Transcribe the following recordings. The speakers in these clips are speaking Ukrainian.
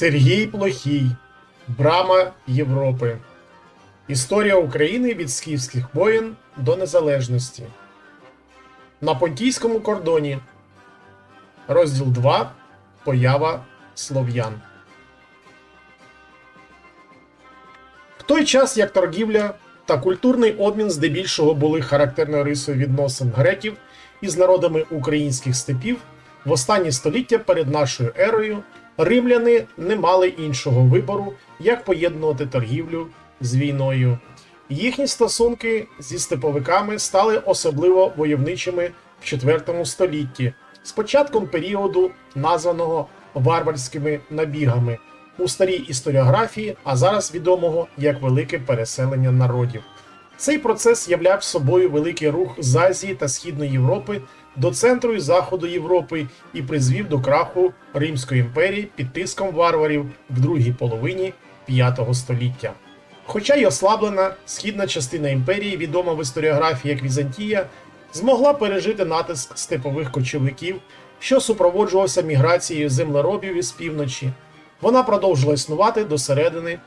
Сергій Плохій, Брама Європи. Історія України від скіфських воєн до незалежності. На Понтійському кордоні. Розділ 2. Поява слов'ян. В той час, як торгівля та культурний обмін здебільшого були характерною рисою відносин греків із народами українських степів, в останні століття перед нашою ерою римляни не мали іншого вибору, як поєднувати торгівлю з війною. Їхні стосунки зі степовиками стали особливо войовничими в IV столітті, з початком періоду, названого варварськими набігами у старій історіографії, а зараз відомого як велике переселення народів. Цей процес являв собою великий рух з Азії та Східної Європи до центру і заходу Європи і призвів до краху Римської імперії під тиском варварів в другій половині V століття. Хоча й ослаблена східна частина імперії, відома в історіографії як Візантія, змогла пережити натиск степових кочовиків, що супроводжувався міграцією землеробів із півночі. Вона продовжила існувати до середини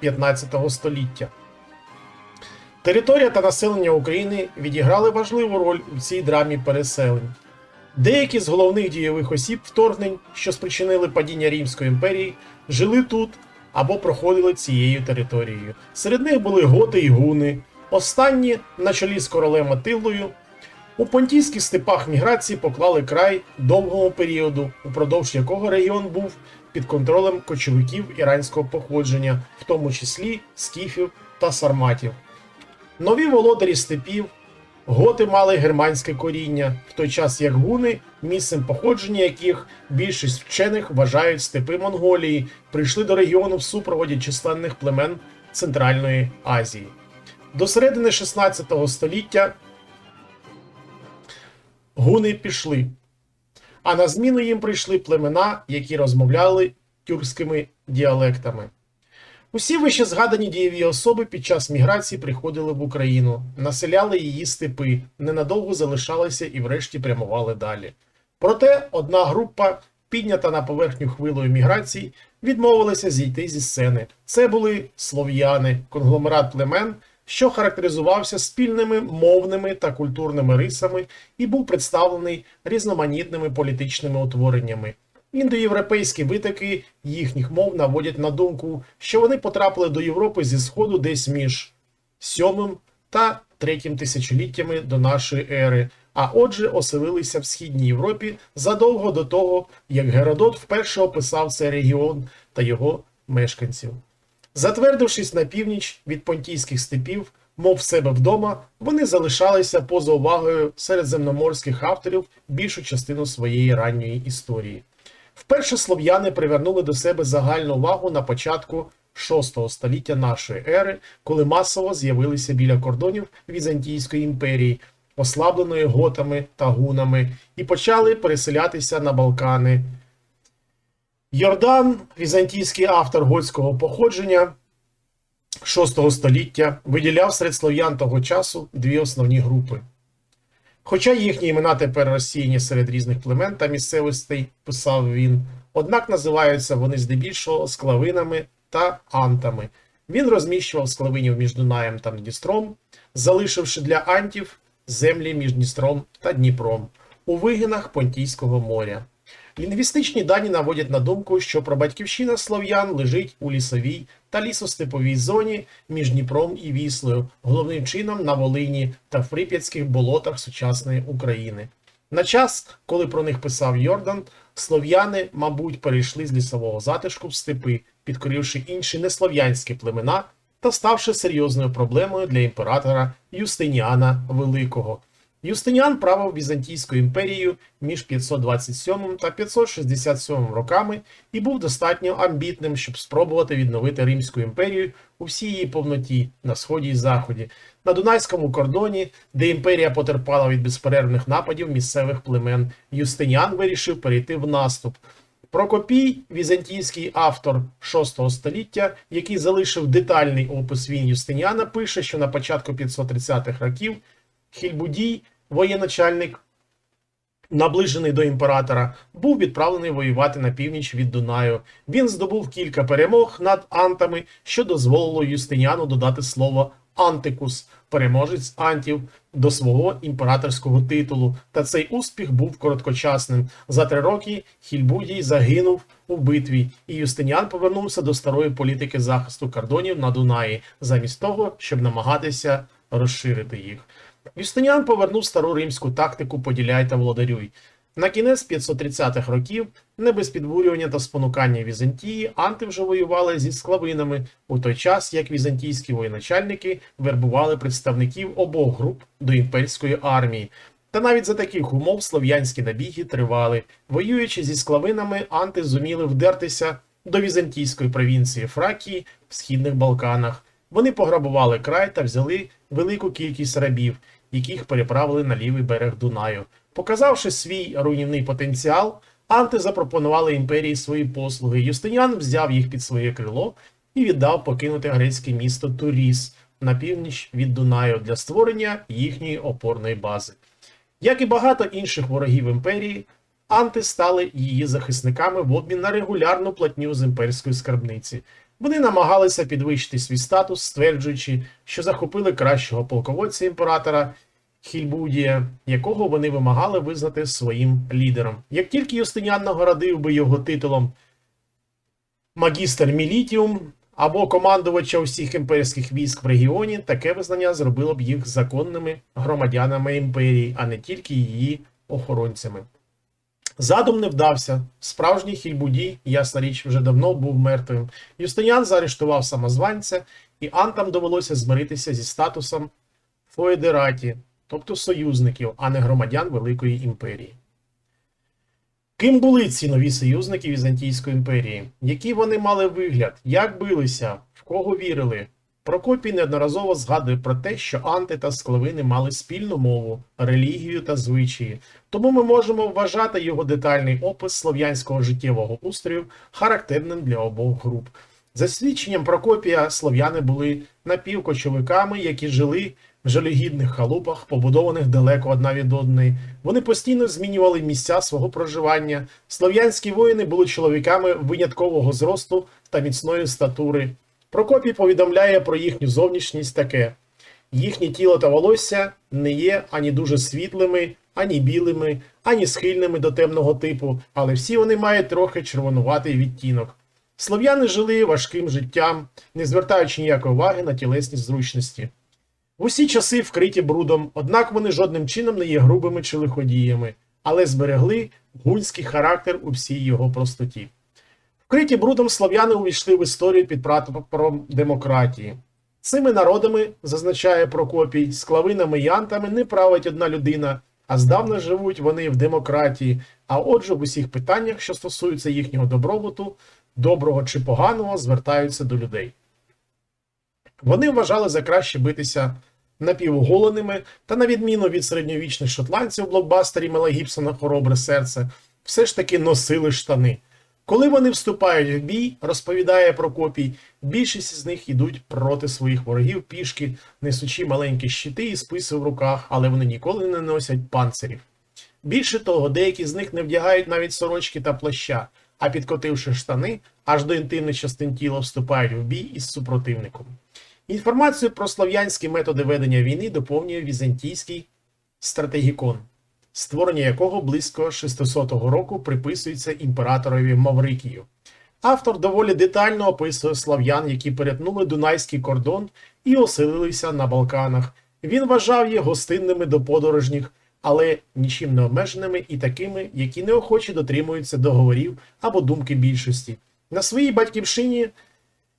15 століття. Територія та населення України відіграли важливу роль у цій драмі переселень. Деякі з головних дійових осіб вторгнень, що спричинили падіння Римської імперії, жили тут або проходили цією територією. Серед них були готи і гуни. Останні, на чолі з королем Атилою, у понтійських степах міграції поклали край довгому періоду, упродовж якого регіон був під контролем кочовиків іранського походження, в тому числі скіфів та сарматів. Нові володарі степів, готи мали германське коріння, в той час як гуни, місцем походження яких більшість вчених вважають степи Монголії, прийшли до регіону в супроводі численних племен Центральної Азії. До середини 16 століття гуни пішли, а на зміну їм прийшли племена, які розмовляли тюркськими діалектами. Усі вище згадані дієві особи під час міграції приходили в Україну, населяли її степи, ненадовго залишалися і врешті прямували далі. Проте одна група, піднята на поверхню хвилою міграції, відмовилася зійти зі сцени. Це були слов'яни, конгломерат племен, що характеризувався спільними мовними та культурними рисами і був представлений різноманітними політичними утвореннями. Індоєвропейські витоки їхніх мов наводять на думку, що вони потрапили до Європи зі сходу десь між 7 та 3 тисячоліттями до нашої ери, а отже, оселилися в Східній Європі задовго до того, як Геродот вперше описав цей регіон та його мешканців. Затвердившись на північ від понтійських степів, мов в себе вдома, вони залишалися поза увагою середземноморських авторів більшу частину своєї ранньої історії. Вперше слов'яни привернули до себе загальну увагу на початку VI століття нашої ери, коли масово з'явилися біля кордонів Візантійської імперії, ослабленої готами та гунами, і почали переселятися на Балкани. Йордан, візантійський автор готського походження VI століття, виділяв серед слов'ян того часу дві основні групи. Хоча їхні імена тепер розсіяні серед різних племен та місцевостей, писав він, однак називаються вони здебільшого склавинами та антами. Він розміщував склавинів між Дунаєм та Дністром, залишивши для антів землі між Дністром та Дніпром у вигинах Понтійського моря. Лінгвістичні дані наводять на думку, що прабатьківщина слов'ян лежить у лісовій та лісостеповій зоні між Дніпром і Віслою, головним чином на Волині та в болотах сучасної України. На час, коли про них писав Йордан, слов'яни, мабуть, перейшли з лісового затишку в степи, підкоривши інші неслов'янські племена та ставши серйозною проблемою для імператора Юстиніана Великого. Юстиніан правив Візантійською імперією між 527 та 567 роками і був достатньо амбітним, щоб спробувати відновити Римську імперію у всій її повноті на сході і заході, на Дунайському кордоні, де імперія потерпала від безперервних нападів місцевих племен. Юстиніан вирішив перейти в наступ. Прокопій, візантійський автор VI століття, який залишив детальний опис війн Юстиніана, пише, що на початку 530-х років Хільбудій, воєначальник наближений до імператора, був відправлений воювати на північ від Дунаю. Він здобув кілька перемог над антами, що дозволило Юстиніану додати слово Антикус, переможець антів, до свого імператорського титулу. Та цей успіх був короткочасним. За три роки Хільбудій загинув у битві, і Юстиніан повернувся до старої політики захисту кордонів на Дунаї, замість того, щоб намагатися розширити їх. Юстиніан повернув стару римську тактику поділяй та володарюй. На кінець 530-х років, не без підбурювання та спонукання Візантії, анти вже воювали зі склавинами у той час, як візантійські воєначальники вербували представників обох груп до імперської армії. Та навіть за таких умов слов'янські набіги тривали. Воюючи зі склавинами, анти зуміли вдертися до візантійської провінції Фракії в східних Балканах. Вони пограбували край та взяли велику кількість рабів, яких переправили на лівий берег Дунаю. Показавши свій руйнівний потенціал, анти запропонували імперії свої послуги. Юстиніан взяв їх під своє крило і віддав покинути грецьке місто Туріс на північ від Дунаю для створення їхньої опорної бази. Як і багато інших ворогів імперії, анти стали її захисниками в обмін на регулярну платню з імперської скарбниці. Вони намагалися підвищити свій статус, стверджуючи, що захопили кращого полководця імператора Хільбудія, якого вони вимагали визнати своїм лідером. Як тільки Юстиніан нагородив би його титулом магістр Мілітіум або командувача усіх імперських військ в регіоні, таке визнання зробило б їх законними громадянами імперії, а не тільки її охоронцями. Задум не вдався. Справжній Хільбудій, ясна річ, вже давно був мертвим. Юстиніан заарештував самозванця, і антам довелося змиритися зі статусом фоедераті, тобто союзників, а не громадян Великої імперії. Ким були ці нові союзники Візантійської імперії? Який вони мали вигляд? Як билися? В кого вірили? Прокопій неодноразово згадує про те, що анти та склавини мали спільну мову, релігію та звичаї, тому ми можемо вважати його детальний опис слов'янського життєвого устрою характерним для обох груп. За свідченням Прокопія, слов'яни були напівкочовиками, які жили в жалюгідних халупах, побудованих далеко одна від одної. Вони постійно змінювали місця свого проживання. Слов'янські воїни були чоловіками виняткового зросту та міцної статури. Прокопій повідомляє про їхню зовнішність таке: їхнє тіло та волосся не є ані дуже світлими, ані білими, ані схильними до темного типу, але всі вони мають трохи червонуватий відтінок. Слов'яни жили важким життям, не звертаючи ніякої уваги на тілесні зручності. В усі часи вкриті брудом, однак вони жодним чином не є грубими чи лиходіями, але зберегли гунський характер у всій його простоті. Вкриті брудом слов'яни увійшли в історію під прапором демократії. Цими народами, зазначає Прокопій, склавинами і антами не править одна людина, а здавна живуть вони в демократії, а отже, в усіх питаннях, що стосуються їхнього добробуту, доброго чи поганого, звертаються до людей. Вони вважали за краще битися напівголеними, та, на відміну від середньовічних шотландців блокбастері Мела Гібсона Хоробре серце, все ж таки носили штани. Коли вони вступають в бій, розповідає Прокопій, більшість з них йдуть проти своїх ворогів пішки, несучи маленькі щити і списи в руках, але вони ніколи не носять панцирів. Більше того, деякі з них не вдягають навіть сорочки та плаща, а підкотивши штани, аж до інтимних частин тіла вступають в бій із супротивником. Інформацію про слов'янські методи ведення війни доповнює візантійський стратегікон, створення якого близько 600 року приписується імператорові Маврикію. Автор доволі детально описує слов'ян, які перетнули Дунайський кордон і оселилися на Балканах. Він вважав їх гостинними до подорожніх, але нічим не обмеженими і такими, які неохоче дотримуються договорів або думки більшості. На своїй батьківщині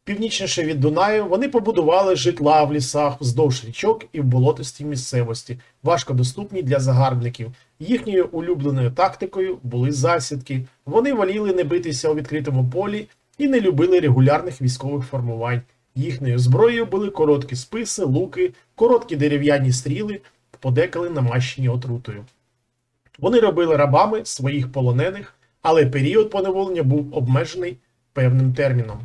Північніше від Дунаю вони побудували житла в лісах вздовж річок і в болотистій місцевості, важко доступні для загарбників. Їхньою улюбленою тактикою були засідки. Вони воліли не битися у відкритому полі і не любили регулярних військових формувань. Їхньою зброєю були короткі списи, луки, короткі дерев'яні стріли, подекали намащені отрутою. Вони робили рабами своїх полонених, але період поневолення був обмежений певним терміном.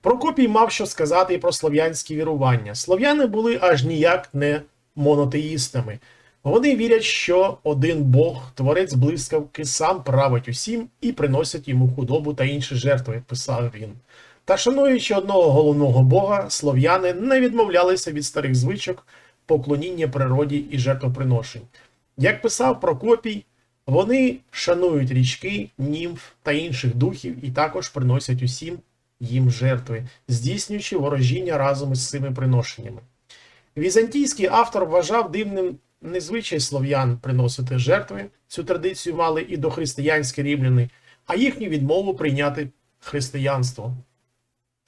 Прокопій мав що сказати і про слов'янські вірування. Слов'яни були аж ніяк не монотеїстами. Вони вірять, що один Бог, творець блискавки, сам править усім і приносить йому худобу та інші жертви, писав він. Та шануючи одного головного бога, слов'яни не відмовлялися від старих звичок, поклоніння природі і жертвоприношень. Як писав Прокопій, вони шанують річки, німф та інших духів і також приносять усім їм жертви, здійснюючи ворожіння разом із цими приношеннями. Візантійський автор вважав дивним незвичай слов'ян приносити жертви. Цю традицію мали і дохристиянські рівняни, а їхню відмову прийняти християнство,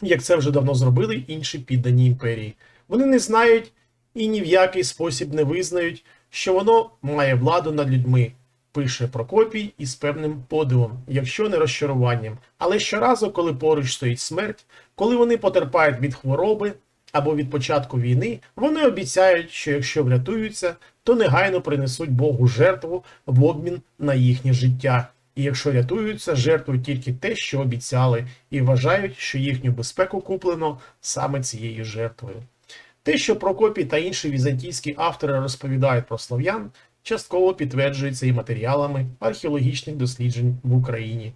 як це вже давно зробили інші піддані імперії. Вони не знають і ні в який спосіб не визнають, що воно має владу над людьми, пише Прокопій із певним подивом, якщо не розчаруванням. Але щоразу, коли поруч стоїть смерть, коли вони потерпають від хвороби або від початку війни, вони обіцяють, що якщо врятуються, то негайно принесуть Богу жертву в обмін на їхнє життя. І якщо рятуються, жертвують тільки те, що обіцяли, і вважають, що їхню безпеку куплено саме цією жертвою. Те, що Прокопій та інші візантійські автори розповідають про слов'ян, частково підтверджується і матеріалами археологічних досліджень в Україні.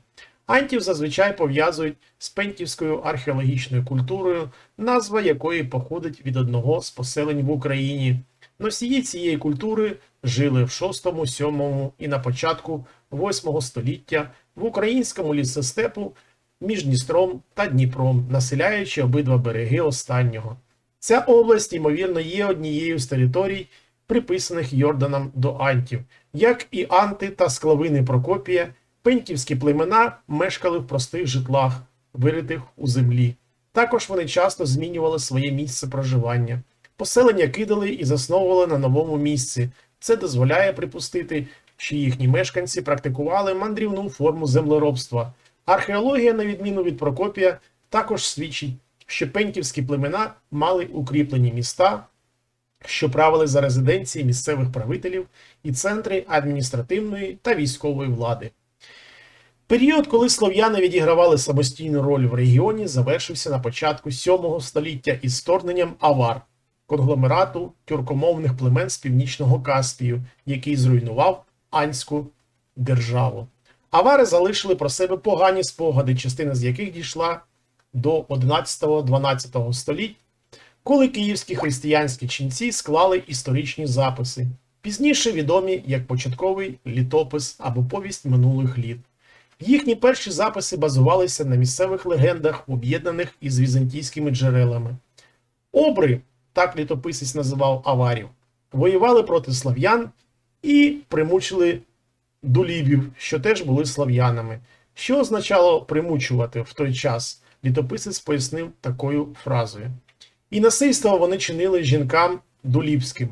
Антів зазвичай пов'язують з пентівською археологічною культурою, назва якої походить від одного з поселень в Україні. Носії цієї культури жили в 6, 7 і на початку 8 століття в українському лісостепу між Дністром та Дніпром, населяючи обидва береги останнього. Ця область, ймовірно, є однією з територій, приписаних Йорданом до Антів. Як і Анти та склавини Прокопія, пеньківські племена мешкали в простих житлах, виритих у землі. Також вони часто змінювали своє місце проживання. Поселення кидали і засновували на новому місці. Це дозволяє припустити, що їхні мешканці практикували мандрівну форму землеробства. Археологія, на відміну від Прокопія, також свідчить, що пеньківські племена мали укріплені міста, що правили за резиденції місцевих правителів і центри адміністративної та військової влади. Період, коли слов'яни відігравали самостійну роль в регіоні, завершився на початку 7 століття із вторгненням авар конгломерату тюркомовних племен з північного Каспію, який зруйнував Анську державу. Авари залишили про себе погані спогади, частина з яких дійшла до 11-12 століть, коли київські християнські ченці склали історичні записи, пізніше відомі як початковий літопис або повість минулих літ. Їхні перші записи базувалися на місцевих легендах, об'єднаних із візантійськими джерелами. Обри, так літописець називав аварів, воювали проти слав'ян і примучили дулібів, що теж були слав'янами. Що означало примучувати в той час? Літописець пояснив такою фразою. І насильство вони чинили жінкам дулібським.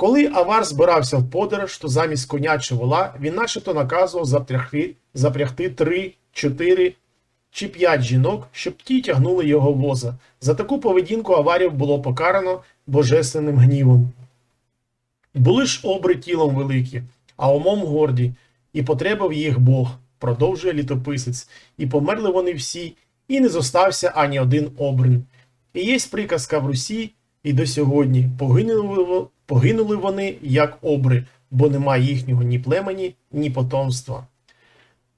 Коли Авар збирався в подорож, то замість коня чи вола він начебто наказував запрягти, запрягти три, чотири чи п'ять жінок, щоб ті тягнули його воза. За таку поведінку аварів було покарано божественним гнівом. Були ж обри тілом великі, а умом горді, і потребав їх Бог, продовжує літописець, і померли вони всі, і не зостався ані один обрин. І є приказка в Русі, і до сьогодні погинули, погинули вони, як обри, бо нема їхнього ні племені, ні потомства.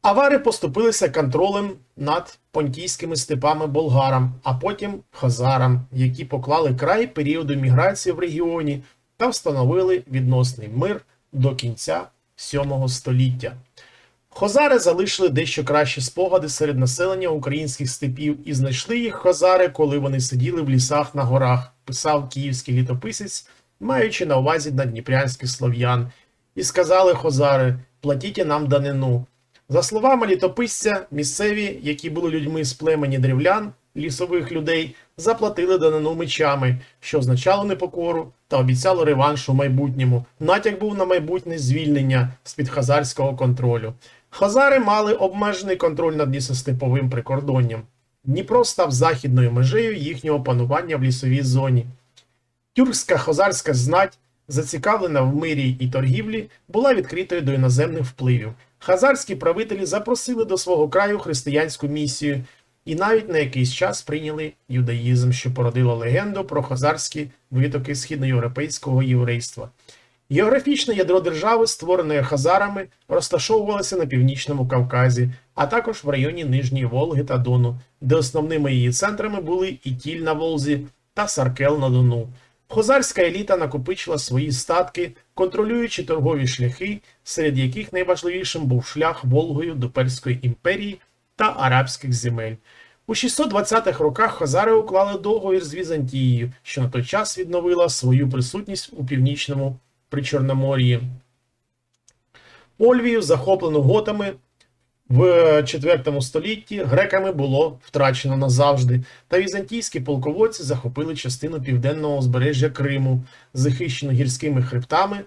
Авари поступилися контролем над понтійськими степами болгарам, а потім хазарам, які поклали край періоду міграції в регіоні та встановили відносний мир до кінця 7 століття. Хозари залишили дещо кращі спогади серед населення українських степів і знайшли їх хозари, коли вони сиділи в лісах на горах, писав київський літописець, маючи на увазі надніпрянських слов'ян, і сказали хозари: платіть нам данину. За словами літописця, місцеві, які були людьми з племені древлян, лісових людей, заплатили данину мечами, що означало непокору та обіцяло реванш у майбутньому. Натяк був на майбутнє звільнення з-під хазарського контролю. Хазари мали обмежений контроль над лісостеповим прикордонням. Дніпро став західною межею їхнього панування в лісовій зоні. Тюркська хозарська знать, зацікавлена в мирі і торгівлі, була відкритою до іноземних впливів. Хазарські правителі запросили до свого краю християнську місію і навіть на якийсь час прийняли юдаїзм, що породило легенду про хазарські витоки східноєвропейського єврейства. Географічне ядро держави, створеної хазарами, розташовувалося на північному Кавказі, а також в районі Нижньої Волги та Дону, де основними її центрами були Ітіль на Волзі та Саркел на Дону. Хозарська еліта накопичила свої статки, контролюючи торгові шляхи, серед яких найважливішим був шлях Волгою до Перської імперії та арабських земель. У 620-х роках хазари уклали договір з Візантією, що на той час відновила свою присутність у північному Причорномор'ї. Ольвію, захоплену готами в IV столітті, греками було втрачено назавжди, та візантійські полководці захопили частину південного узбережжя Криму, захищену гірськими хребтами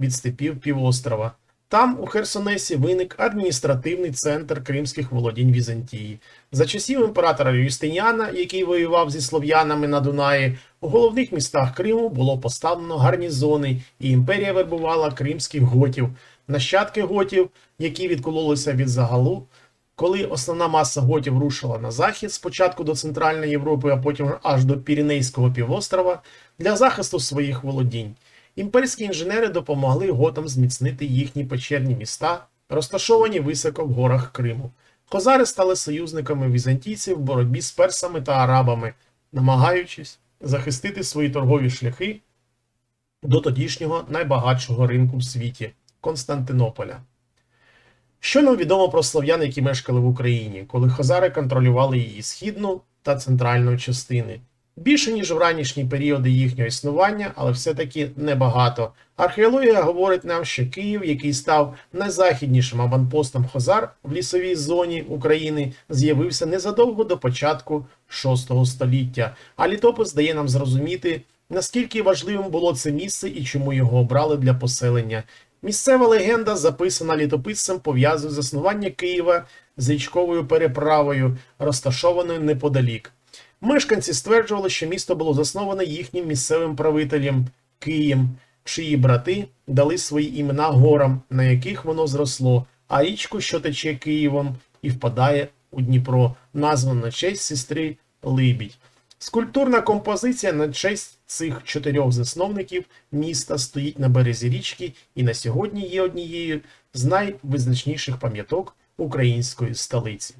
від степів півострова. Там, у Херсонесі, виник адміністративний центр кримських володінь Візантії. За часів імператора Юстиніана, який воював зі слов'янами на Дунаї, у головних містах Криму було поставлено гарнізони, і імперія вербувала кримських готів, нащадки готів, які відкололися від загалу. Коли основна маса готів рушила на захід, спочатку до Центральної Європи, а потім аж до Піренейського півострова, для захисту своїх володінь. Імперські інженери допомогли готам зміцнити їхні печерні міста, розташовані високо в горах Криму. Хозари стали союзниками візантійців в боротьбі з персами та арабами, намагаючись захистити свої торгові шляхи до тодішнього найбагатшого ринку в світі Константинополя. Що нам відомо про слов'ян, які мешкали в Україні, коли хазари контролювали її східну та центральну частини? Більше, ніж в ранішні періоди їхнього існування, але все-таки небагато. Археологія говорить нам, що Київ, який став найзахіднішим аванпостом Хозар в лісовій зоні України, з'явився незадовго до початку VI століття. А літопис дає нам зрозуміти, наскільки важливим було це місце і чому його обрали для поселення. Місцева легенда, записана літописцем, пов'язує заснування Києва з річковою переправою, розташованою неподалік. Мешканці стверджували, що місто було засноване їхнім місцевим правителем Києм, чиї брати дали свої імена горам, на яких воно зросло, а річку, що тече Києвом і впадає у Дніпро, названа на честь сестри Либідь. Скульптурна композиція на честь цих чотирьох засновників міста стоїть на березі річки і на сьогодні є однією з найвизначніших пам'яток української столиці.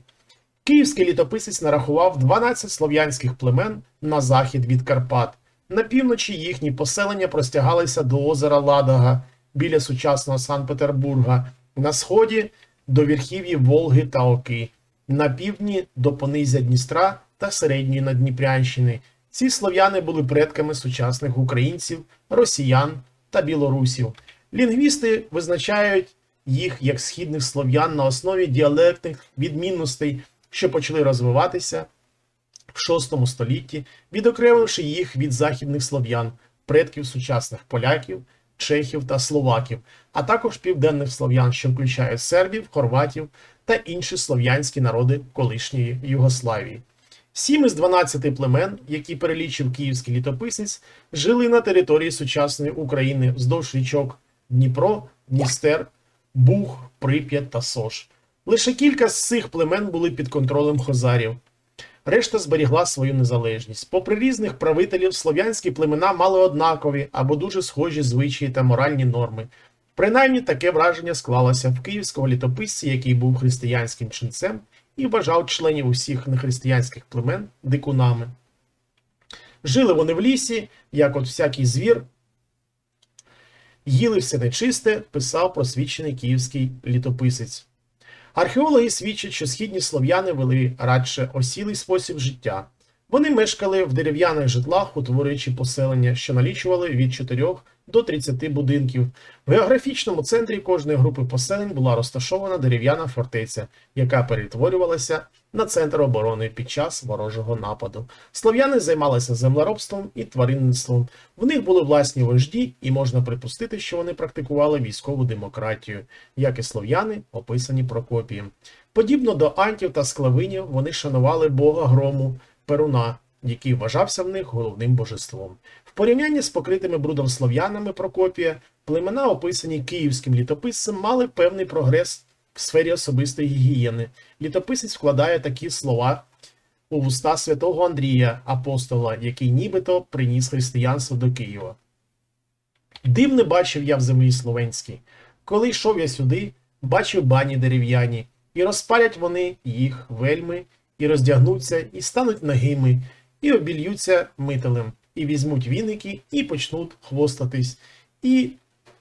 Київський літописець нарахував 12 слов'янських племен на захід від Карпат. На півночі їхні поселення простягалися до озера Ладога біля сучасного Санкт-Петербурга, на сході до верхів'ї Волги та Оки, на півдні до понизя Дністра та середньої Надніпрянщини. Ці слов'яни були предками сучасних українців, росіян та білорусів. Лінгвісти визначають їх як східних слов'ян на основі діалектних відмінностей що почали розвиватися в VI столітті, відокремивши їх від західних слов'ян, предків сучасних поляків, чехів та словаків, а також південних слов'ян, що включають сербів, хорватів та інші слов'янські народи колишньої Югославії. Сім із 12 племен, які перелічив київський літописець, жили на території сучасної України вздовж річок Дніпро, Дністер, Буг, Прип'ять та Сош. Лише кілька з цих племен були під контролем хозарів. Решта зберігла свою незалежність. Попри різних правителів, слов'янські племена мали однакові або дуже схожі звичаї та моральні норми. Принаймні таке враження склалося в київського літописці, який був християнським ченцем і вважав членів усіх нехристиянських племен дикунами. Жили вони в лісі, як от всякий звір, їли все нечисте, писав просвічений київський літописець. Археологи свідчать, що східні слов'яни вели радше осілий спосіб життя. Вони мешкали в дерев'яних житлах, утворюючи поселення, що налічували від 4 до 30 будинків. В географічному центрі кожної групи поселень була розташована дерев'яна фортеця, яка перетворювалася на центр оборони під час ворожого нападу. Слов'яни займалися землеробством і тваринництвом. В них були власні вожді, і можна припустити, що вони практикували військову демократію, як і слов'яни, описані Прокопієм. Подібно до антів та склавинів, вони шанували бога грому. Перуна, який вважався в них головним божеством. В порівнянні з покритими брудом слов'янами Прокопія, племена, описані київським літописцем, мали певний прогрес в сфері особистої гігієни. Літописець вкладає такі слова у вуста святого Андрія, апостола, який нібито приніс християнство до Києва. Дим не бачив я в землі словенській. Коли йшов я сюди, бачив бані дерев'яні, і розпалять вони їх вельми, і роздягнуться, і стануть нагими, і обільються мителем, і візьмуть віники, і почнуть хвостатись, і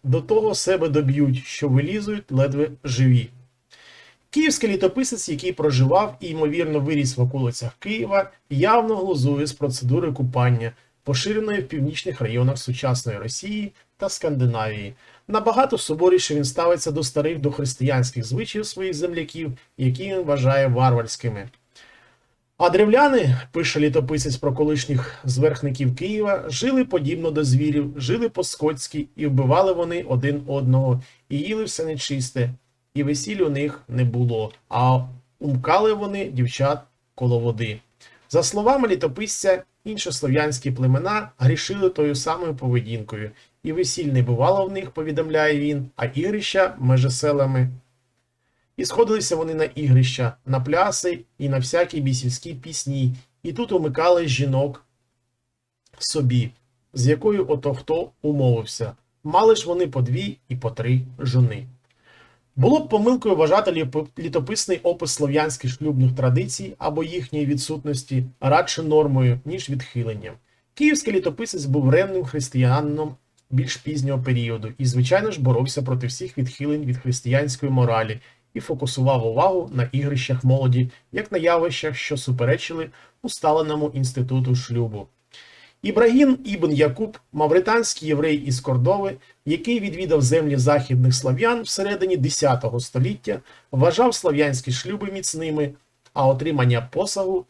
до того себе доб'ють, що вилізують ледве живі. Київський літописець, який проживав і ймовірно виріс в околицях Києва, явно глузує з процедури купання, поширеної в північних районах сучасної Росії та Скандинавії. Набагато суворіше він ставиться до старих дохристиянських звичаїв своїх земляків, які він вважає варварськими. А древляни, пише літописець про колишніх зверхників Києва, жили подібно до звірів, жили по-скотськи, і вбивали вони один одного, і їли все нечисте, і весіль у них не було, а умкали вони дівчат коло води. За словами літописця, інші слов'янські племена грішили тою самою поведінкою, і весіль не бувало в них, повідомляє він, а ігрища межи селами. І сходилися вони на ігрища, на пляси і на всякі бісівські пісні, і тут умикали жінок собі, з якою ото хто умовився. Мали ж вони по дві і по три жони. Було б помилкою вважати літописний опис слов'янських шлюбних традицій або їхньої відсутності радше нормою, ніж відхиленням. Київський літописець був ревним християнином більш пізнього періоду і, звичайно ж, боровся проти всіх відхилень від християнської моралі і фокусував увагу на ігрищах молоді, як на явищах, що суперечили усталеному інституту шлюбу. Ібрагім Ібн Якуб, мавританський єврей із Кордови, який відвідав землі західних слав'ян всередині X століття, вважав слав'янські шлюби міцними, а отримання посагу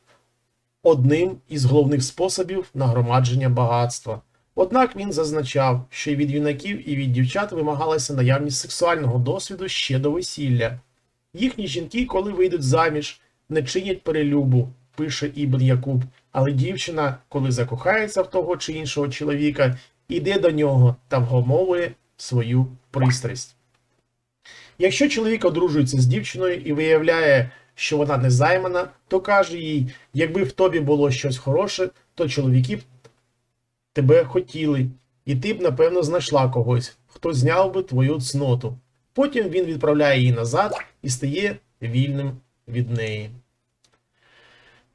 одним із головних способів нагромадження багатства. Однак він зазначав, що від юнаків, і від дівчат вимагалася наявність сексуального досвіду ще до весілля. Їхні жінки, коли вийдуть заміж, не чинять перелюбу, пише Ібн Якуб, але дівчина, коли закохається в того чи іншого чоловіка, іде до нього та вгомовує свою пристрасть. Якщо чоловік одружується з дівчиною і виявляє, що вона не займана, то каже їй, якби в тобі було щось хороше, то чоловіки б тебе хотіли, і ти б, напевно, знайшла когось, хто зняв би твою цноту. Потім він відправляє її назад і стає вільним від неї.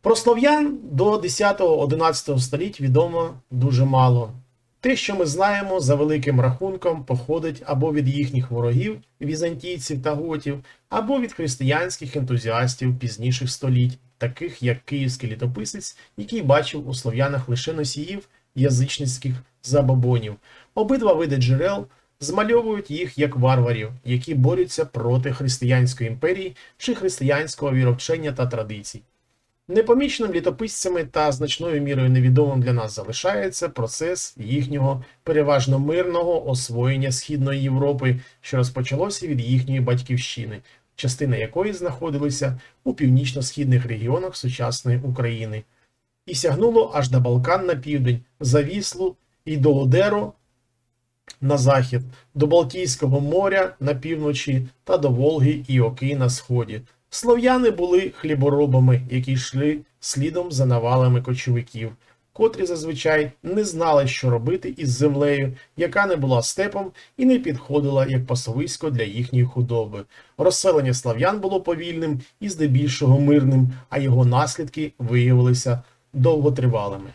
Про слов'ян до 10-11 століть відомо дуже мало. Те, що ми знаємо, за великим рахунком походить або від їхніх ворогів, візантійців та готів, або від християнських ентузіастів пізніших століть, таких як київський літописець, який бачив у слов'янах лише носіїв язичницьких забобонів. Обидва види джерел змальовують їх як варварів, які борються проти християнської імперії чи християнського віровчення та традицій. Непоміченим літописцями та значною мірою невідомим для нас залишається процес їхнього переважно мирного освоєння Східної Європи, що розпочалося від їхньої батьківщини, частина якої знаходилася у північно-східних регіонах сучасної України, і сягнуло аж до Балкан на південь, за Віслу і до Одеру на захід, до Балтійського моря на півночі та до Волги і Оки на сході. Слов'яни були хліборобами, які йшли слідом за навалами кочовиків, котрі зазвичай не знали, що робити із землею, яка не була степом і не підходила як пасовисько для їхньої худоби. Розселення слав'ян було повільним і здебільшого мирним, а його наслідки виявилися довготривалими.